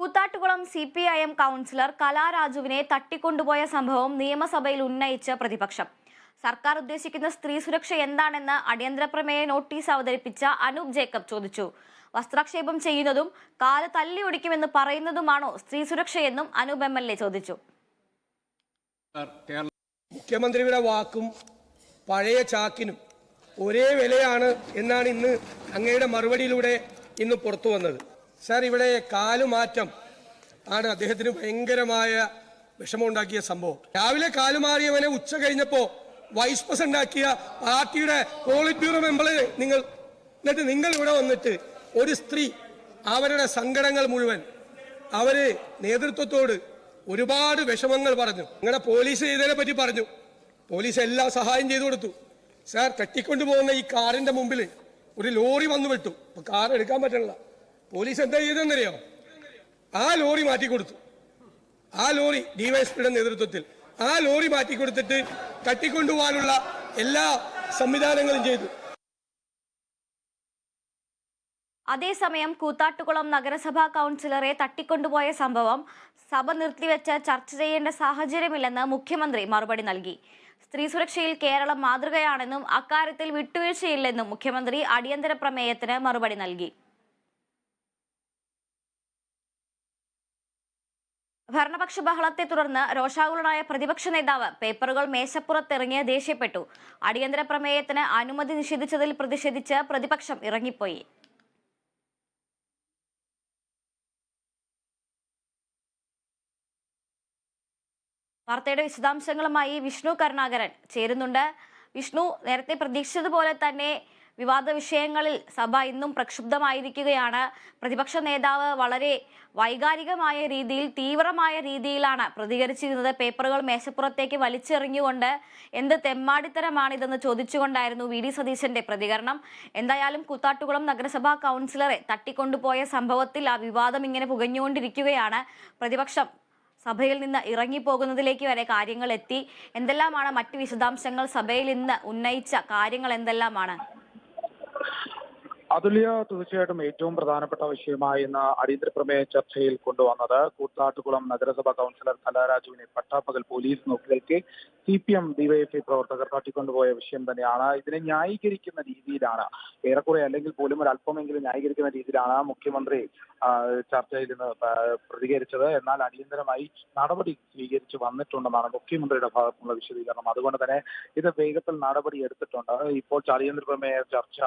Koothattukulam C P I M councillor കലാരാജുവിനെ തട്ടിക്കൊണ്ടുപോയ സംഭവം നിയമസഭയിൽ ഉന്നയിച്ച് പ്രതിപക്ഷം. സർക്കാർ ഉദ്ദേശിക്കുന്ന സ്ത്രീ സുരക്ഷ എന്താണെന്ന് അടിയന്തര പ്രമേയ നോട്ടീസ് അവതരിപ്പിച്ച അനൂപ് ജേക്കബ് ചോദിച്ചു. വസ്ത്രാക്ഷേപം ചെയ്യുന്നതും കാൽ തല്ലി ഒടിക്കുമെന്ന് പറയുന്നതുമാണോ സ്ത്രീ സുരക്ഷയെന്നും അനൂപ് എം എൽ എ ചോദിച്ചു. മുഖ്യമന്ത്രിയുടെ വാക്കും പഴയ ചാക്കിനും ഒരേ വിലയാണ് എന്നാണ് ഇന്ന് അങ്ങയുടെ മറുപടിയിലൂടെ ഇന്ന് പുറത്തു വന്നത്. സാർ ഇവിടെ കാലുമാറ്റം. ആണ് അദ്ദേഹത്തിന് ഭയങ്കരമായ വിഷമമുണ്ടാക്കിയ സംഭവം. രാവിലെ കാലുമാറിയവനെ ഉച്ച കഴിഞ്ഞപ്പോ വൈസ് പ്രസിഡന്റ് ആക്കിയ പാർട്ടിയുടെ പോളിറ്റ് ബ്യൂറോ മെമ്പർ നിങ്ങൾ എന്നിട്ട് നിങ്ങൾ ഇവിടെ വന്നിട്ട് ഒരു സ്ത്രീ അവരുടെ സങ്കടങ്ങൾ മുഴുവൻ അവർ നേതൃത്വത്തോട് ഒരുപാട് വിഷമങ്ങൾ പറഞ്ഞു. നിങ്ങളുടെ പോലീസ് ചെയ്തതിനെ പറ്റി പറഞ്ഞു. പോലീസ് എല്ലാം സഹായം ചെയ്തു കൊടുത്തു. സാർ തട്ടിക്കൊണ്ടു പോകുന്ന ഈ കാറിന്റെ മുമ്പിൽ ഒരു ലോറി വന്നു വിട്ടു. കാർ എടുക്കാൻ പറ്റണില്ല. പോലീസ് എന്താ ചെയ്തെന്നറിയോ ആ ലോറി മാറ്റി കൊടുത്തു. ആ ലോറി ഡിവൈഎസ്പിയുടെ നേതൃത്വത്തിൽ ആ ലോറി മാറ്റി കൊടുത്തിട്ട് തട്ടിക്കൊണ്ടുപോകാനുള്ള എല്ലാ സംവിധാനങ്ങളും ചെയ്തു. അതേസമയം കൂത്താട്ടുകുളം നഗരസഭാ കൗൺസിലറെ തട്ടിക്കൊണ്ടുപോയ സംഭവം സഭ നിർത്തിവെച്ച് ചർച്ച ചെയ്യേണ്ട സാഹചര്യമില്ലെന്ന് മുഖ്യമന്ത്രി മറുപടി നൽകി. സ്ത്രീ സുരക്ഷയിൽ കേരളം മാതൃകയാണെന്നും അക്കാര്യത്തിൽ വിട്ടുവീഴ്ചയില്ലെന്നും മുഖ്യമന്ത്രി അടിയന്തര പ്രമേയത്തിന് മറുപടി നൽകി. ഭരണപക്ഷ ബഹളത്തെ തുടർന്ന് രോഷാകുലനായ പ്രതിപക്ഷ നേതാവ് പേപ്പറുകൾ മേശപ്പുറത്തിറങ്ങിയ ദേഷ്യപ്പെട്ടു. അടിയന്തര പ്രമേയത്തിന് അനുമതി നിഷേധിച്ചതിൽ പ്രതിഷേധിച്ച് പ്രതിപക്ഷം ഇറങ്ങിപ്പോയി. വാർത്തയുടെ വിശദാംശങ്ങളുമായി വിഷ്ണു കരുണാകരൻ ചേരുന്നുണ്ട്. വിഷ്ണു നേരത്തെ പ്രതീക്ഷിച്ചതുപോലെ തന്നെ വിവാദ വിഷയങ്ങളിൽ സഭ ഇന്നും പ്രക്ഷുബ്ധമായിരിക്കുകയാണ്. പ്രതിപക്ഷ നേതാവ് വളരെ വൈകാരികമായ രീതിയിൽ തീവ്രമായ രീതിയിലാണ് പ്രതികരിച്ചിരുന്നത്. പേപ്പറുകൾ മേശപ്പുറത്തേക്ക് വലിച്ചെറിഞ്ഞുകൊണ്ട് എന്ത് തെമ്മാടിത്തരമാണിതെന്ന് ചോദിച്ചുകൊണ്ടായിരുന്നു വി ഡി സതീശന്റെ പ്രതികരണം. എന്തായാലും കൂത്താട്ടുകുളം നഗരസഭാ കൗൺസിലറെ തട്ടിക്കൊണ്ടുപോയ സംഭവത്തിൽ ആ വിവാദം ഇങ്ങനെ പുകഞ്ഞുകൊണ്ടിരിക്കുകയാണ്. പ്രതിപക്ഷം സഭയിൽ നിന്ന് ഇറങ്ങിപ്പോകുന്നതിലേക്ക് വരെ കാര്യങ്ങൾ എത്തി. എന്തെല്ലാമാണ് മറ്റ് വിശദാംശങ്ങൾ? സഭയിൽ ഇന്ന് ഉന്നയിച്ച കാര്യങ്ങൾ എന്തെല്ലാമാണ്? അതുല്യ തീർച്ചയായിട്ടും ഏറ്റവും പ്രധാനപ്പെട്ട വിഷയമായി ഇന്ന് അടിയന്തര പ്രമേയ ചർച്ചയിൽ കൊണ്ടുവന്നത് കൂത്താട്ടുകുളം നഗരസഭാ കൗൺസിലർ കലാരാജുവിനെ പട്ടാപ്പകൽ പോലീസ് നോക്കികൾക്ക് സി പി എം ഡിവൈഎഫ്ഐ പ്രവർത്തകർ തട്ടിക്കൊണ്ടുപോയ വിഷയം തന്നെയാണ്. ഇതിനെ ന്യായീകരിക്കുന്ന രീതിയിലാണ്. ഏറെക്കുറെ അല്ലെങ്കിൽ പോലും ഒരു അല്പമെങ്കിലും ന്യായീകരിക്കുന്ന രീതിയിലാണ് മുഖ്യമന്ത്രി ചർച്ചയിൽ നിന്ന് പ്രതികരിച്ചത്. എന്നാൽ അടിയന്തരമായി നടപടി സ്വീകരിച്ച് വന്നിട്ടുണ്ടെന്നാണ് മുഖ്യമന്ത്രിയുടെ ഭാഗത്തുനിന്നുള്ള വിശദീകരണം. അതുകൊണ്ട് തന്നെ ഇത് വേഗത്തിൽ നടപടി എടുത്തിട്ടുണ്ട്. ഇപ്പോൾ അടിയന്തര പ്രമേയ ചർച്ച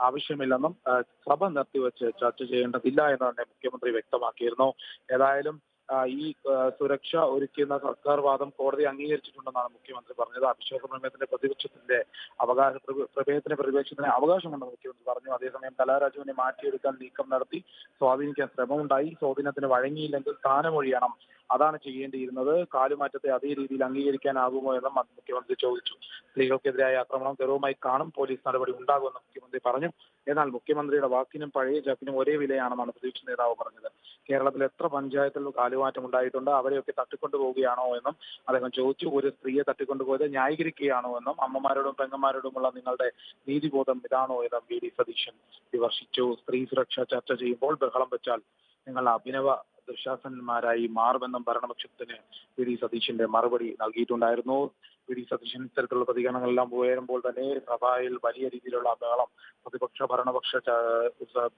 ആവശ്യമില്ലെന്നും സഭ നിർത്തിവെച്ച് ചർച്ച ചെയ്യേണ്ടതില്ല എന്ന് തന്നെ മുഖ്യമന്ത്രി വ്യക്തമാക്കിയിരുന്നു. ഏതായാലും ഈ സുരക്ഷ ഒരുക്കുന്ന സർക്കാർ വാദം കോടതി അംഗീകരിച്ചിട്ടുണ്ടെന്നാണ് മുഖ്യമന്ത്രി പറഞ്ഞത്. അവിശ്വാസ പ്രമേയത്തിന്റെ പ്രതിപക്ഷത്തിന്റെ അവകാശ പ്രമേ- പ്രമേയത്തിന്റെ പ്രതിപക്ഷത്തിന് അവകാശമുണ്ടെന്ന് മുഖ്യമന്ത്രി പറഞ്ഞു. അതേസമയം കലാരാജുവിനെ മാറ്റിയെടുക്കാൻ നീക്കം നടത്തി സ്വാധീനിക്കാൻ ശ്രമമുണ്ടായി. സ്വാധീനത്തിന് വഴങ്ങിയില്ലെങ്കിൽ സ്ഥാനമൊഴിയണം അതാണ് ചെയ്യേണ്ടിയിരുന്നത്. കാലുമാറ്റത്തെ അതേ രീതിയിൽ അംഗീകരിക്കാനാകുമോ എന്നും മുഖ്യമന്ത്രി ചോദിച്ചു. സ്ത്രീകൾക്കെതിരായ ആക്രമണം ഗൗരവമായി കാണും. പോലീസ് നടപടി ഉണ്ടാകുമെന്ന് മുഖ്യമന്ത്രി പറഞ്ഞു. എന്നാൽ മുഖ്യമന്ത്രിയുടെ വാക്കിനും പഴയ ചാക്കിനും ഒരേ വിലയാണെന്നാണ് പ്രതിപക്ഷ നേതാവ് പറഞ്ഞത്. കേരളത്തിൽ എത്ര പഞ്ചായത്തിൽ കാലുമാറ്റം ഉണ്ടായിട്ടുണ്ട് അവരെയൊക്കെ തട്ടിക്കൊണ്ടുപോവുകയാണോ എന്നും അദ്ദേഹം ചോദിച്ചു. ഒരു സ്ത്രീയെ തട്ടിക്കൊണ്ടുപോയത് ന്യായീകരിക്കുകയാണോ എന്നും അമ്മമാരോടും പെങ്ങന്മാരോടുമുള്ള നിങ്ങളുടെ നീതിബോധം ഇതാണോ എന്നും വി ഡി സതീശൻ വിമർശിച്ചു. സ്ത്രീ സുരക്ഷ ചർച്ച ചെയ്യുമ്പോൾ ബഹളം വെച്ചാൽ നിങ്ങൾ അഭിനവ ദുശാസന്മാരായി മാറുമെന്നും ഭരണപക്ഷത്തിന് പി ഡി സതീശന്റെ മറുപടി നൽകിയിട്ടുണ്ടായിരുന്നു. പി ഡി സതീശൻ ഇത്തരത്തിലുള്ള പ്രതികരണങ്ങളെല്ലാം ഉയരുമ്പോൾ തന്നെ സഭയിൽ വലിയ രീതിയിലുള്ള ബഹളം പ്രതിപക്ഷ ഭരണപക്ഷ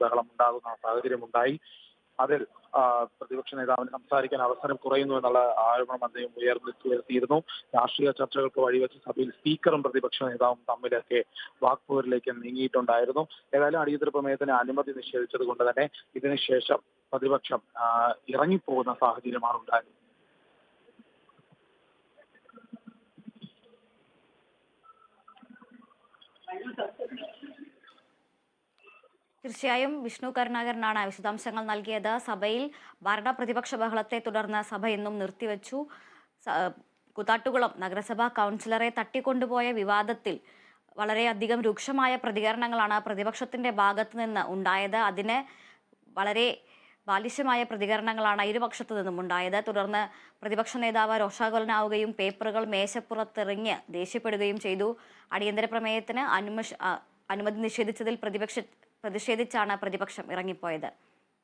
ബഹളം ഉണ്ടാകുന്ന സാഹചര്യമുണ്ടായി. അതിൽ പ്രതിപക്ഷ നേതാവിന് സംസാരിക്കാൻ അവസരം കുറയുന്നു എന്നുള്ള ആരോപണം അദ്ദേഹം ഉയർന്നു ഉയർത്തിയിരുന്നു. രാഷ്ട്രീയ ചർച്ചകൾക്ക് വഴിവെച്ച് സഭയിൽ സ്പീക്കറും പ്രതിപക്ഷ നേതാവും തമ്മിലൊക്കെ വാക്പോരിലേക്ക് നീങ്ങിയിട്ടുണ്ടായിരുന്നു. ഏതായാലും അടിയന്തര പ്രമേയത്തിന് അനുമതി നിഷേധിച്ചത് കൊണ്ട് തന്നെ ഇതിനുശേഷം പ്രതിപക്ഷം ഇറങ്ങിപ്പോകുന്ന സാഹചര്യമാണ് ഉണ്ടായത്. തീർച്ചയായും വിഷ്ണു കരുണാകരനാണ് വിശദാംശങ്ങൾ നൽകിയത്. സഭയിൽ ഭരണ പ്രതിപക്ഷ ബഹളത്തെ തുടർന്ന് സഭ ഇന്നും നിർത്തിവെച്ചു. കുതാട്ടുകുളം നഗരസഭാ കൗൺസിലറെ തട്ടിക്കൊണ്ടുപോയ വിവാദത്തിൽ വളരെയധികം രൂക്ഷമായ പ്രതികരണങ്ങളാണ് പ്രതിപക്ഷത്തിന്റെ ഭാഗത്തു നിന്ന് ഉണ്ടായത്. അതിന് വളരെ ബാലിശമായ പ്രതികരണങ്ങളാണ് ഇരുപക്ഷത്തു നിന്നും ഉണ്ടായത്. തുടർന്ന് പ്രതിപക്ഷ നേതാവ് രോഷാകുലനാവുകയും പേപ്പറുകൾ മേശപ്പുറത്തെറിഞ്ഞ് ദേഷ്യപ്പെടുകയും ചെയ്തു. അടിയന്തര പ്രമേയത്തിന് അനുമതി നിഷേധിച്ചതിൽ പ്രതിപക്ഷ പ്രതിഷേധിച്ചാണ് പ്രതിപക്ഷം ഇറങ്ങിപ്പോയത്.